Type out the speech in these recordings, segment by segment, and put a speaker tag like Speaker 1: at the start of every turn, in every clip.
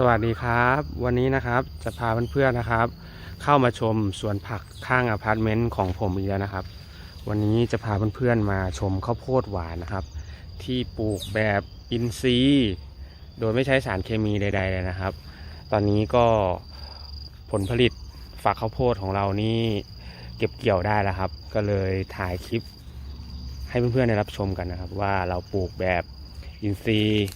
Speaker 1: สวัสดีครับ วันนี้นะครับจะพาเพื่อนๆนะครับ เข้ามาชมสวนผักข้างอพาร์ตเมนต์ของผมอีกแล้วนะครับ วันนี้จะพาเพื่อนๆมาชมข้าวโพดหวานนะครับ ที่ปลูกแบบอินทรีย์โดยไม่ใช้สารเคมีใด ๆ เลยนะครับ ตอนนี้ก็ผลผลิตฝักข้าวโพดของเรานี่เก็บเกี่ยวได้แล้วครับ ก็เลยถ่ายคลิปให้เพื่อนๆได้รับชมกันนะครับ ว่าเราปลูกแบบอินทรีย์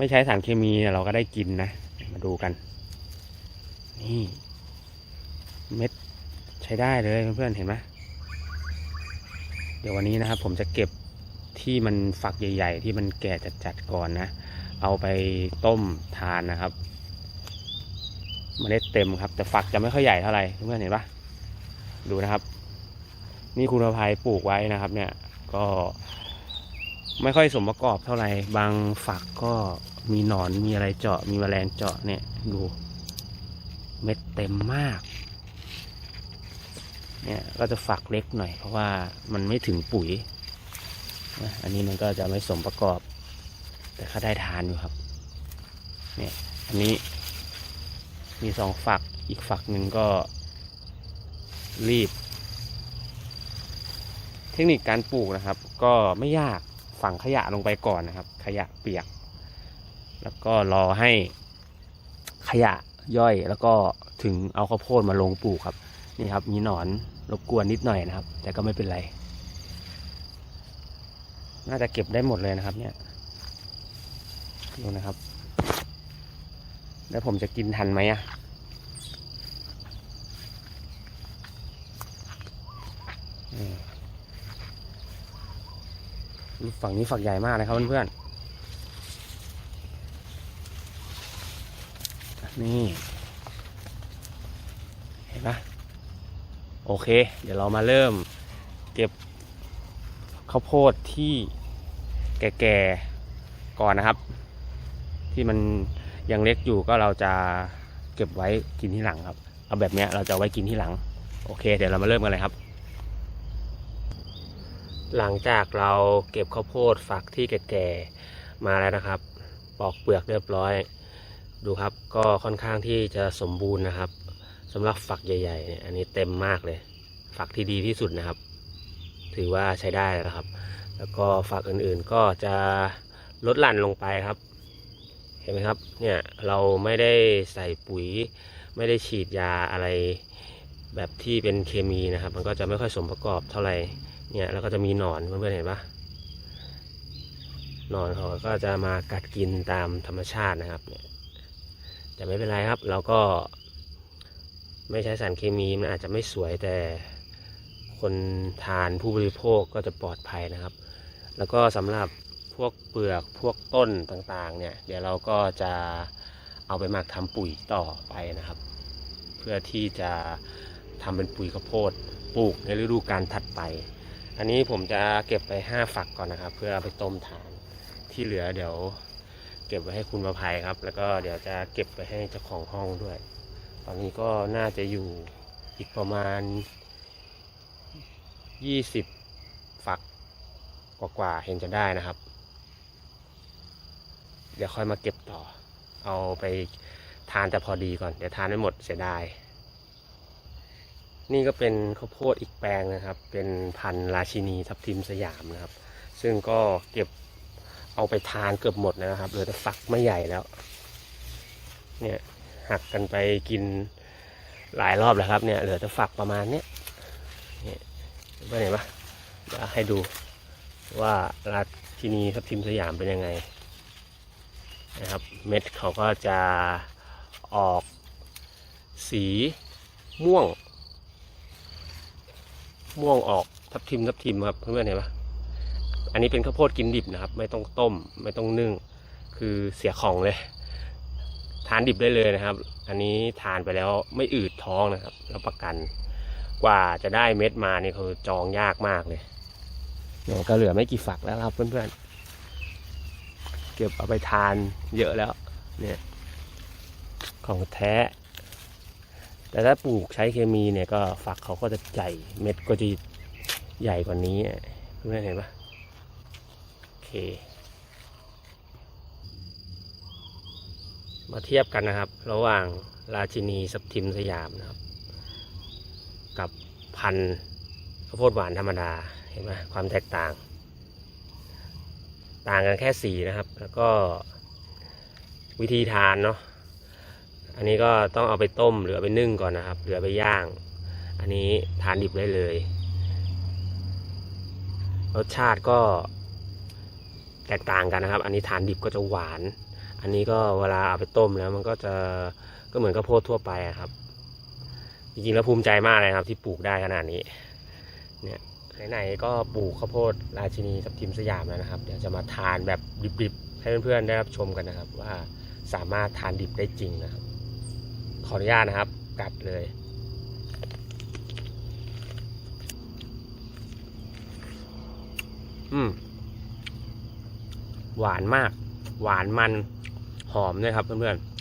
Speaker 1: ไม่ใช้สารเคมีเราก็ได้กินนะ มาดูกัน นี่ เม็ดใช้ได้เลยเพื่อนๆเห็นไหมเดี๋ยววันนี้นะครับ ผมจะเก็บที่มันฝักใหญ่ ๆ ที่มันแก่จัดๆก่อนนะ เอาไปต้มทานนะครับเมล็ดเต็มครับ แต่ฝักจะไม่ค่อยใหญ่เท่าไหร่เพื่อนๆเห็นปะดูนะครับ นี่คุณภัยปลูกไว้นะครับ เนี่ยก็ไม่ค่อยสมประกอบเท่าไหร่บางฝักก็ มีหนอนมีอะไรเจาะมีแมลงเจาะเนี่ยดูเม็ดเต็มมาก เนี่ยก็จะฝักเล็กหน่อยเพราะว่ามันไม่ถึงปุ๋ยนะอันนี้มันก็จะไม่สมประกอบ แต่ก็ได้ทานอยู่ครับ เนี่ยอันนี้มีสองฝักอีกฝักหนึ่งก็รีบ เทคนิคการปลูกนะครับ ก็ไม่ยากฝังขยะลงไปก่อนนะครับ ขยะเปียก แล้วก็รอให้ขยะย่อยแล้วก็ถึงเอาข้าวโพดมาลงปลูกครับ นี่ครับ มีหนอนรบกวนนิดหน่อยนะครับ แต่ก็ไม่เป็นไร น่าจะเก็บได้หมดเลยนะครับ เนี่ยดูนะครับ แล้วผมจะกินทันไหมอะฝั่งนี้ฝักใหญ่มากนะครับเพื่อนๆ นี่ เห็นปะโอเค เดี๋ยวเรามาเริ่มเก็บข้าวโพดที่แก่ๆก่อนนะครับ ที่มันยังเล็กอยู่ก็เราจะเก็บไว้กินที่หลังครับ เอาแบบนี้เราจะไว้กินที่หลัง โอเค เดี๋ยวเรามาเริ่มกันเลยครับ หลังจากเราเก็บข้าวโพดฝักที่แก่ๆมาแล้วนะครับ ปอกเปลือกเรียบร้อย ดูครับก็ค่อนข้างที่จะสมบูรณ์นะครับสำหรับฝักใหญ่ๆเนี่ยอันนี้เต็มมากเลย ฝักที่ดีที่สุดนะครับ ถือว่าใช้ได้แล้วครับ แล้วก็ฝักอื่นๆก็จะลดหลั่นลงไปครับ เห็นไหมครับเนี่ยเราไม่ได้ใส่ปุ๋ย ไม่ได้ฉีดยาอะไร แบบที่เป็นเคมีนะครับ มันก็จะไม่ค่อยสมประกอบเท่าไหร่เนี่ยแล้วก็จะมีหนอนเพื่อนๆเห็นปะหนอนเขาก็จะมากัดกินตามธรรมชาตินะครับเนี่ย แต่ไม่เป็นไรครับ เราก็ไม่ใช้สารเคมีมันอาจจะไม่สวยแต่คนทานผู้บริโภคก็จะปลอดภัยนะครับ แล้วก็สำหรับพวกเปลือกพวกต้นต่างๆ เนี่ย เดี๋ยวเราก็จะเอาไปหมักทำปุ๋ยต่อไปนะครับ เพื่อที่จะทำเป็นปุ๋ยข้าวโพดปลูกในฤดูกาลถัดไป อันนี้ผมจะเก็บไปห้าฝักก่อนนะครับ เพื่อเอาไปต้มทานที่เหลือเดี๋ยว เก็บไว้ให้คุณประภัยครับ แล้วก็เดี๋ยวจะเก็บไปให้เจ้าของห้องด้วย ตอนนี้ก็น่าจะอยู่อีกประมาณยี่สิบฝักกว่าๆเห็นจะได้นะครับ เดี๋ยวค่อยมาเก็บต่อ เอาไปทานแต่พอดีก่อน เดี๋ยวทานไม่หมดเสียดาย นี่ก็เป็นข้าวโพดอีกแปลงนะครับ เป็นพันธุ์ราชินีทับทิมสยามนะครับ ซึ่งก็เก็บ เอาไปทานเกือบหมดแล้วนะครับเหลือแต่ฝักไม่ใหญ่แล้ว เนี่ยหักกันไปกินหลายรอบแล้วครับเนี่ยเหลือแต่ฝักประมาณเนี้ยเนี่ยเห็นปะเดี๋ยวให้ดูว่าราชินีทับทิมสยามเป็นยังไงนะครับเม็ดเขาก็จะออกสีม่วง ม่วงออกทับทิมทับทิมครับเพื่อนเห็นปะ อันนี้เป็นข้าวโพดกินดิบนะครับ ไม่ต้องต้ม ไม่ต้องนึ่ง คือเสียของเลย ทานดิบได้เลยนะครับ อันนี้ทานไปแล้วไม่อืดท้องนะครับรับประกัน กว่าจะได้เม็ดมานี่คือจองยากมากเลยเนี่ยก็เหลือไม่กี่ฝักแล้วครับเพื่อนๆ เก็บเอาไปทานเยอะแล้ว เนี่ย ของแท้ แต่ถ้าปลูกใช้เคมีเนี่ยก็ฝักเขาก็จะใหญ่ เม็ดก็จะใหญ่กว่านี้เพื่อนๆเห็นปะโอ เค มาเทียบกันนะครับ ระหว่างราชินีสับทิมสยามนะครับ กับพันธุ์ข้าวโพดหวานธรรมดาเห็นไหมความแตกต่าง ต่างกันแค่สีนะครับ แล้วก็วิธีทานเนาะอันนี้ก็ต้องเอาไปต้มหรือไปนึ่งก่อนนะครับหรือไปย่าง อันนี้ทานดิบได้เลย รสชาติก็ แตกต่างกันนะครับ อันนี้ทานดิบก็จะหวาน อันนี้ก็เวลาเอาไปต้มแล้วมันก็จะก็เหมือนข้าวโพดทั่วไปครับ จริงๆแล้วภูมิใจมากเลยครับ ที่ปลูกได้ขนาดนี้ เนี่ยไหนๆก็ปลูกข้าวโพดราชินีทับทิมสยามแล้วนะครับ เดี๋ยวจะมาทานแบบดิบๆให้เพื่อนๆได้รับชมกันนะครับ ว่าสามารถทานดิบได้จริงนะครับ ขออนุญาตนะครับ กัดเลยอืม หวานมาก หวานมันหอมด้วยครับเพื่อนๆ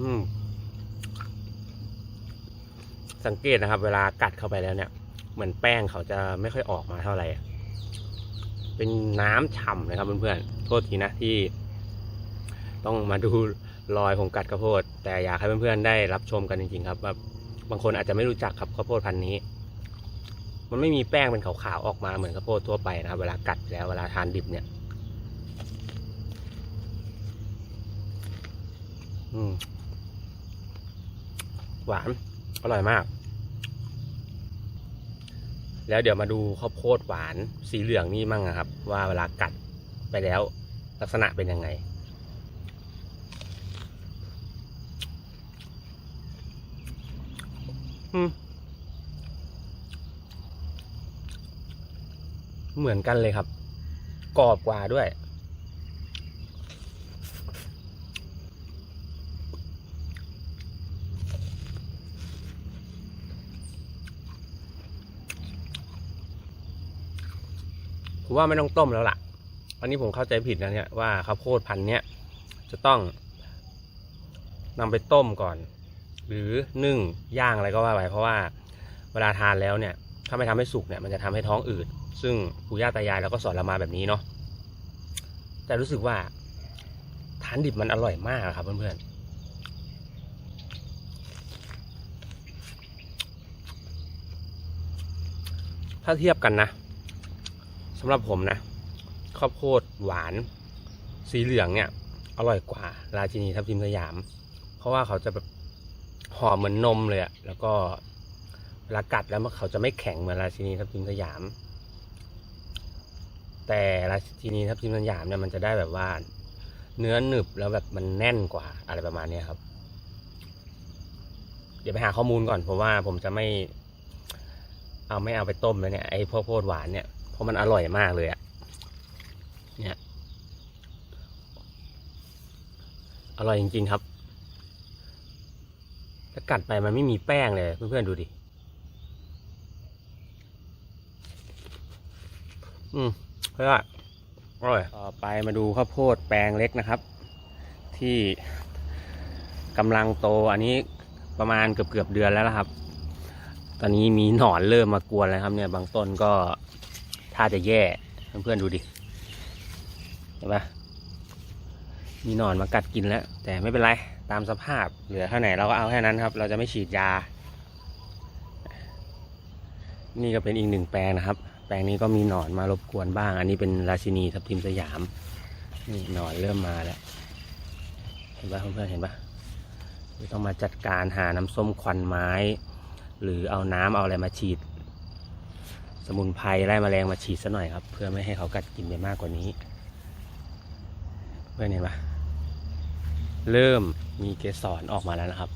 Speaker 1: อืมสังเกตนะครับ เวลากัดเข้าไปแล้วเนี่ย เหมือนแป้งเขาจะไม่ค่อยออกมาเท่าไหร่ เป็นน้ำฉ่ำนะครับเพื่อนๆ โทษทีนะที่ ต้องมาดูรอยของกัดข้าวโพด แต่อยากให้เพื่อนๆ ได้รับชมกันจริงๆ ครับว่าบางคนอาจจะไม่รู้จักครับข้าวโพดพันธุ์นี้ มันไม่มีแป้งเป็นขาวๆออกมาเหมือนข้าวโพดทั่วไปนะครับ เวลากัดแล้วเวลาทานดิบเนี่ย อืม หวาน อร่อยมาก แล้วเดี๋ยวมาดูข้าวโพดหวานสีเหลืองนี่มั่งนะครับ ว่าเวลากัดไปแล้วลักษณะเป็นยังไงอืม เหมือนกันเลยครับ กรอบกว่าด้วย ผมว่าไม่ต้องต้มแล้วล่ะ อันนี้ผมเข้าใจผิดนะเนี่ยว่าข้าวโพดพันธุ์เนี้ยจะต้องนำไปต้มก่อน หรือนึ่งย่างอะไรก็ว่าไปเพราะว่าเวลาทานแล้วเนี่ย ถ้าไม่ทำให้สุกเนี่ยมันจะทำให้ท้องอืด ซึ่งปู่ย่าตายายเราก็สอนเรามาแบบนี้เนาะแต่รู้สึกว่าทานดิบมันอร่อยมากอะครับเพื่อนๆ ถ้าเทียบกันนะสำหรับผมนะข้าวโพดหวาน สีเหลืองเนี่ย อร่อยกว่า ราชินีทับทิมสยาม เพราะว่าเขาจะแบบหอมเหมือนนมเลยอะแล้วก็เวลากัดแล้วมันเขาจะไม่แข็งเหมือนราชินีทับทิมสยาม แต่ราชินีทับทิมสยามเนี่ยมันจะได้แบบว่า เนื้อหนึบแล้วแบบมันแน่นกว่าอะไรประมาณเนี้ยครับ เดี๋ยวไปหาข้อมูลก่อนเพราะว่าผมจะไม่ เอาไม่เอาไปต้มแล้วเนี่ยไอ้พวกโพดหวานเนี่ยเพราะมันอร่อยมากเลยอะเนี่ยอร่อยจริงๆครับถ้ากัดไปมันไม่มีแป้งเลยเพื่อนๆดูดิ อืม เพื่อนอร่อยต่อไปมาดูข้าวโพดแปลงเล็กนะครับ ที่กำลังโตอันนี้ประมาณเกือบเกือบเดือนแล้วนะครับ ตอนนี้มีหนอนเริ่มมากวนแล้วครับเนี่ยบางต้นก็ถ้าจะแย่เพื่อนๆดูดิเห็นปะมีหนอนมากัดกินแล้ว แต่ไม่เป็นไรตามสภาพเหลือเท่าไหนเราก็เอาแค่นั้นครับ เราจะไม่ฉีดยา นี่ก็เป็นอีกหนึ่งแปลงนะครับ แปลงนี้ก็มีหนอนมารบกวนบ้าง อันนี้เป็นราชินีทับทิมสยาม นี่หนอนเริ่มมาแล้ว เห็นปะเพื่อนๆเห็นปะต้องมาจัดการหาน้ำส้มควันไม้ หรือเอาน้ำเอาอะไรมาฉีด สมุนไพรไล่แมลงมาฉีดซะหน่อยครับ เพื่อไม่ให้เขากัดกินไปมากกว่านี้ เพื่อนเห็นปะเริ่มมีเกสรออกมาแล้วนะครับ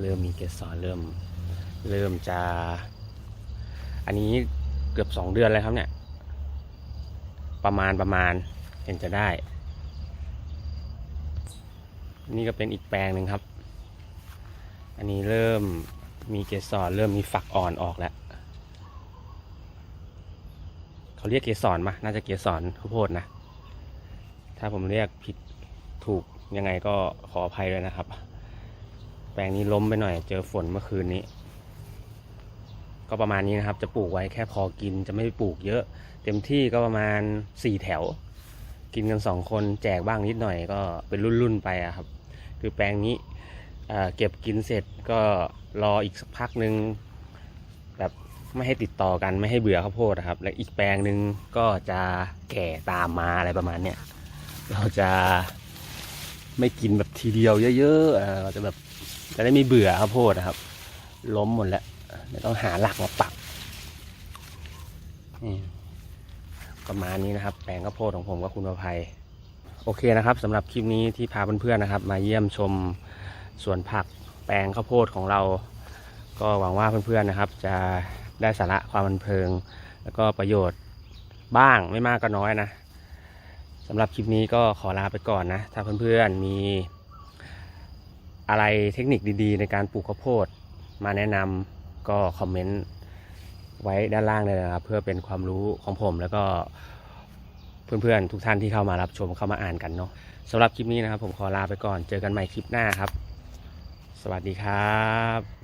Speaker 1: เริ่มมีเกสรเริ่ม เริ่มจะ อันนี้เกือบสองเดือนแล้วครับเนี่ย ประมาณประมาณเห็นจะได้ นี่ก็เป็นอีกแปลงหนึ่งครับ อันนี้เริ่มมีเกสรเริ่มมีฝักอ่อนออกแล้วเขาเรียกเกสรมาน่าจะเกสรข้าวโพดนะ ถ้าผมเรียกผิดถูกยังไงก็ขออภัยด้วยนะครับ แปลงนี้ล้มไปหน่อยเจอฝนเมื่อคืนนี้ ก็ประมาณนี้นะครับ จะปลูกไว้แค่พอกินจะไม่ปลูกเยอะ เต็มที่ก็ประมาณสี่แถว กินกันสองคนแจกบ้างนิดหน่อยก็เป็นรุ่นๆไปอะครับ คือแปลงนี้เก็บกินเสร็จก็รออีกสักพักหนึ่งแบบไม่ให้ติดต่อกันไม่ให้เบื่อข้าวโพดครับ และอีกแปลงหนึ่งก็จะแก่ตามมาอะไรประมาณเนี้ยเราจะไม่กินแบบทีเดียวเยอะๆเอ่อเราจะแบบจะได้ไม่เบื่อข้าวโพดนะครับ ล้มหมดแล้ว เดี๋ยวต้องหาหลักมาปักนี่ประมาณนี้นะครับ แปลงข้าวโพดของผมกับคุณประภัย โอเคนะครับสำหรับคลิปนี้ที่พาเพื่อนๆนะครับ มาเยี่ยมชมสวนผักแปลงข้าวโพดของเรา ก็หวังว่าเพื่อนๆนะครับ จะได้สาระความบันเทิง แล้วก็ประโยชน์บ้างไม่มากก็น้อยนะสำหรับคลิปนี้ก็ขอลาไปก่อนนะ ถ้าเพื่อนๆมีอะไรเทคนิคดีๆ ในการปลูกข้าวโพดมาแนะนำ ก็คอมเมนต์ไว้ด้านล่างเลยนะครับ เพื่อเป็นความรู้ของผมแล้วก็เพื่อนๆทุกท่านที่เข้ามารับชมเข้ามาอ่านกันเนาะสำหรับคลิปนี้นะครับ ผมขอลาไปก่อนเจอกันใหม่คลิปหน้าครับ สวัสดีครับ